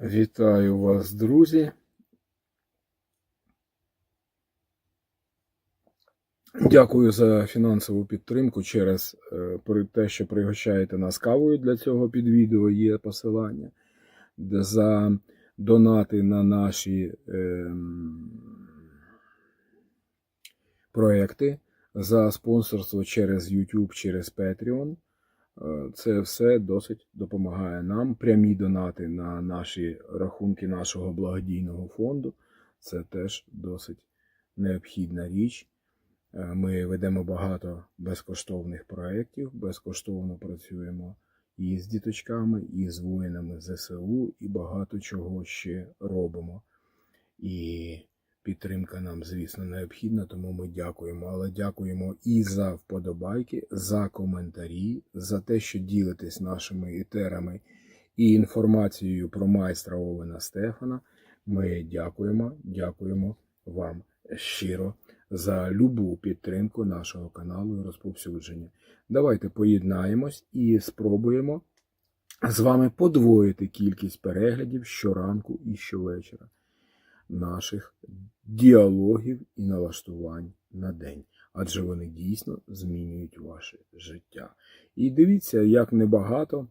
Вітаю вас, друзі. Дякую за фінансову підтримку через е, те, що пригощаєте нас кавою. Для цього під відео є посилання. За донати на наші ем, проекти, за спонсорство через YouTube, через Patreon. Е, Це все досить допомагає нам. Прямі донати на наші рахунки нашого благодійного фонду. Це теж досить необхідна річ. Е, Ми ведемо багато безкоштовних проєктів, безкоштовно працюємо і з діточками, і з воїнами ЗСУ, і багато чого ще робимо. І підтримка нам, звісно, необхідна, тому ми дякуємо. Але дякуємо і за вподобайки, за коментарі, за те, що ділитесь нашими етерами і інформацією про майстра Овена Стефана. Ми дякуємо, дякуємо вам щиро за любу підтримку нашого каналу і розповсюдження. Давайте поєднаємось і спробуємо з вами подвоїти кількість переглядів щоранку і щовечора наших діалогів і налаштувань на день, адже вони дійсно змінюють ваше життя. І дивіться, як небагато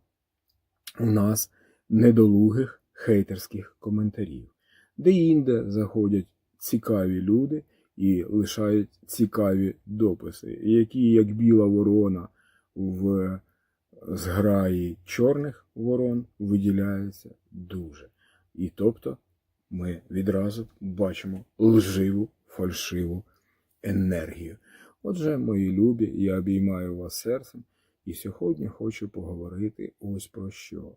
у нас недолугих хейтерських коментарів, де інде заходять цікаві люди і лишають цікаві дописи, які, як біла ворона в зграї чорних ворон, виділяються дуже. І тобто ми відразу бачимо лживу, фальшиву енергію. Отже, мої любі, я обіймаю вас серцем і сьогодні хочу поговорити ось про що.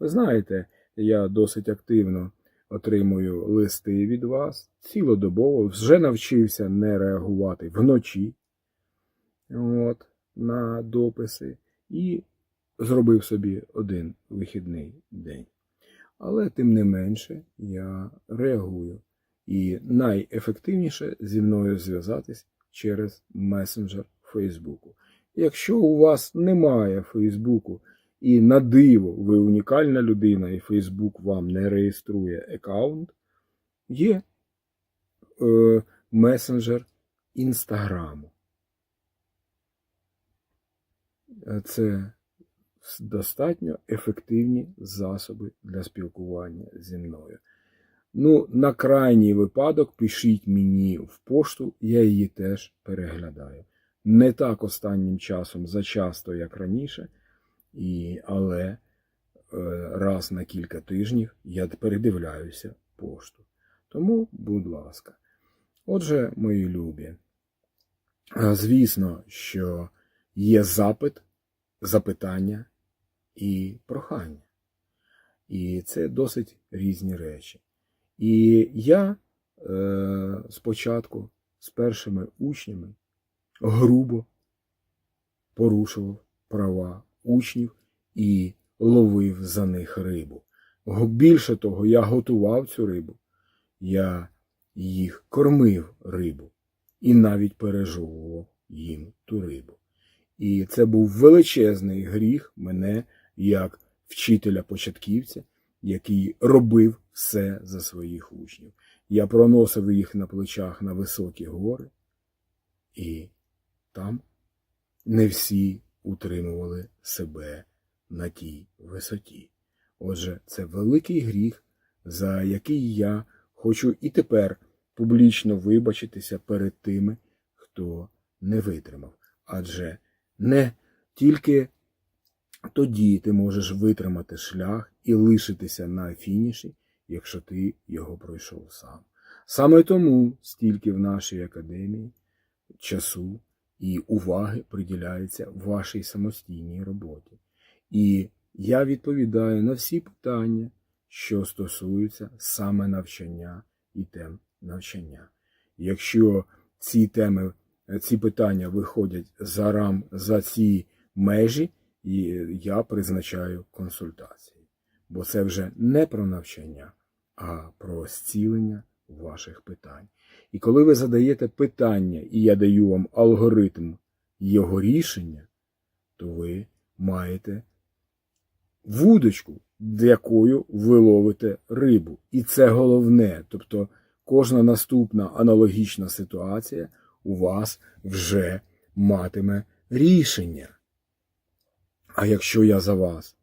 Ви знаєте, я досить активно отримую листи від вас цілодобово, вже навчився не реагувати вночі от, на дописи і зробив собі один вихідний день. Але тим не менше я реагую. І найефективніше зі мною зв'язатись через месенджер Фейсбуку. Якщо у вас немає Фейсбуку і на диво ви унікальна людина, і Фейсбук вам не реєструє аккаунт, є е, месенджер Інстаграму. Це достатньо ефективні засоби для спілкування зі мною. Ну, на крайній випадок пишіть мені в пошту, я її теж переглядаю. Не так останнім часом зачасто, як раніше, і, але е, раз на кілька тижнів я передивляюся пошту. Тому, будь ласка. Отже, мої любі, звісно, що є запит, запитання і прохання. І це досить різні речі. І я е, спочатку з першими учнями грубо порушував права учнів і ловив за них рибу. Більше того, я готував цю рибу, я їх кормив рибу і навіть пережовував їм ту рибу. І це був величезний гріх мене як вчителя-початківця, який робив все за своїх учнів. Я проносив їх на плечах на високі гори, і там не всі утримували себе на тій висоті. Отже, це великий гріх, за який я хочу і тепер публічно вибачитися перед тими, хто не витримав. Адже не тільки тоді ти можеш витримати шлях і лишитися на фініші, якщо ти його пройшов сам. Саме тому стільки в нашій академії часу і уваги приділяється вашій самостійній роботі. І я відповідаю на всі питання, що стосуються саме навчання і тем навчання. Якщо ці теми, ці питання виходять за рам за ці межі, і я призначаю консультації. Бо це вже не про навчання, а про зцілення ваших питань. І коли ви задаєте питання, і я даю вам алгоритм його рішення, то ви маєте вудочку якою ви ловите рибу. І це головне. Тобто кожна наступна аналогічна ситуація у вас вже матиме рішення. А якщо я за вас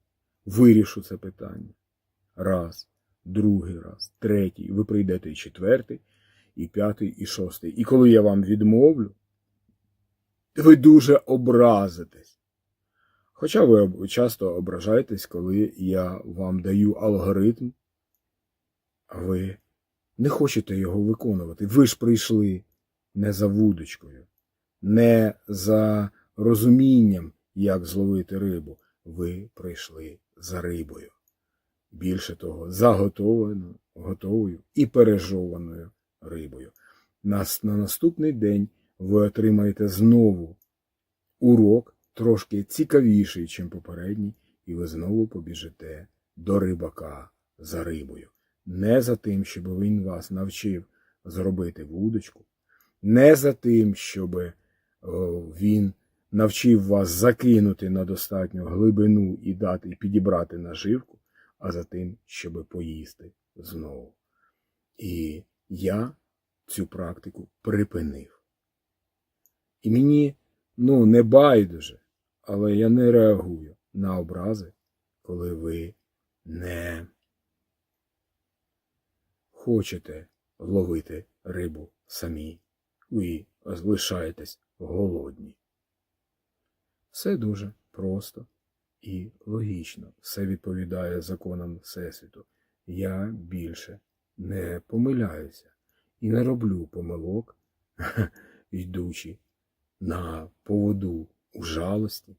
вирішу це питання раз, другий раз, третій, ви прийдете і четвертий, і п'ятий, і шостий. І коли я вам відмовлю, ви дуже образитесь. Хоча ви часто ображаєтесь, коли я вам даю алгоритм, а ви не хочете його виконувати. Ви ж прийшли не за вудочкою, не за розумінням, як зловити рибу. Ви прийшли за рибою. Більше того, заготованою, готовою і пережованою рибою. Нас на наступний день ви отримаєте знову урок трошки цікавіший, ніж попередній, і ви знову побіжите до рибака за рибою. Не за тим, щоб він вас навчив зробити вудочку, не за тим, щоб він навчив вас закинути на достатню глибину і дати підібрати наживку, а за тим, щоб поїсти знову. І я цю практику припинив. І мені, ну, не байдуже, але я не реагую на образи, коли ви не хочете ловити рибу самі і залишаєтесь голодні. Все дуже просто і логічно. Все відповідає законам Всесвіту. Я більше не помиляюся і не роблю помилок, йдучи на поводу у жалості,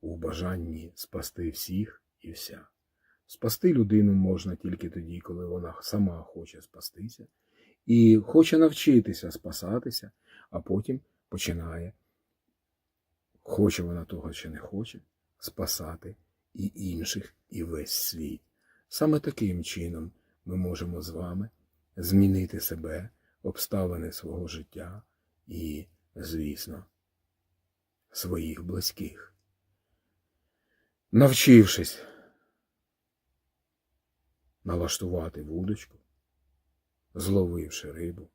у бажанні спасти всіх і вся. Спасти людину можна тільки тоді, коли вона сама хоче спастися і хоче навчитися спасатися, а потім починає, хоче вона того чи не хоче, спасати і інших, і весь світ. Саме таким чином ми можемо з вами змінити себе, обставини свого життя і, звісно, своїх близьких. Навчившись налаштувати вудочку, зловивши рибу,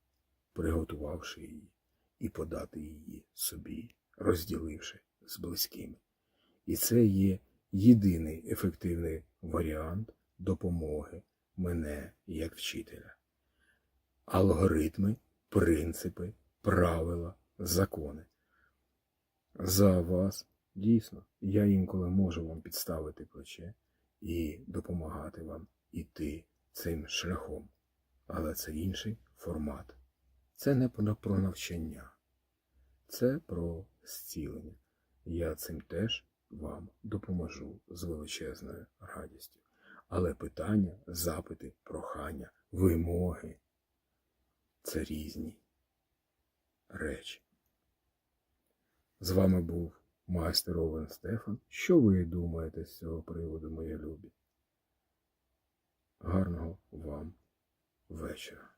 приготувавши її і подати її собі, розділивши з близькими. І це є єдиний ефективний варіант допомоги мене як вчителя. Алгоритми, принципи, правила, закони. За вас дійсно я інколи можу вам підставити плече і допомагати вам іти цим шляхом. Але це інший формат. Це не про навчання, це про зцілення. Я цим теж вам допоможу з величезною радістю. Але питання, запити, прохання, вимоги це різні речі. З вами був майстер Овен Стефан. Що ви думаєте з цього приводу, мої любі? Гарного вам вечора.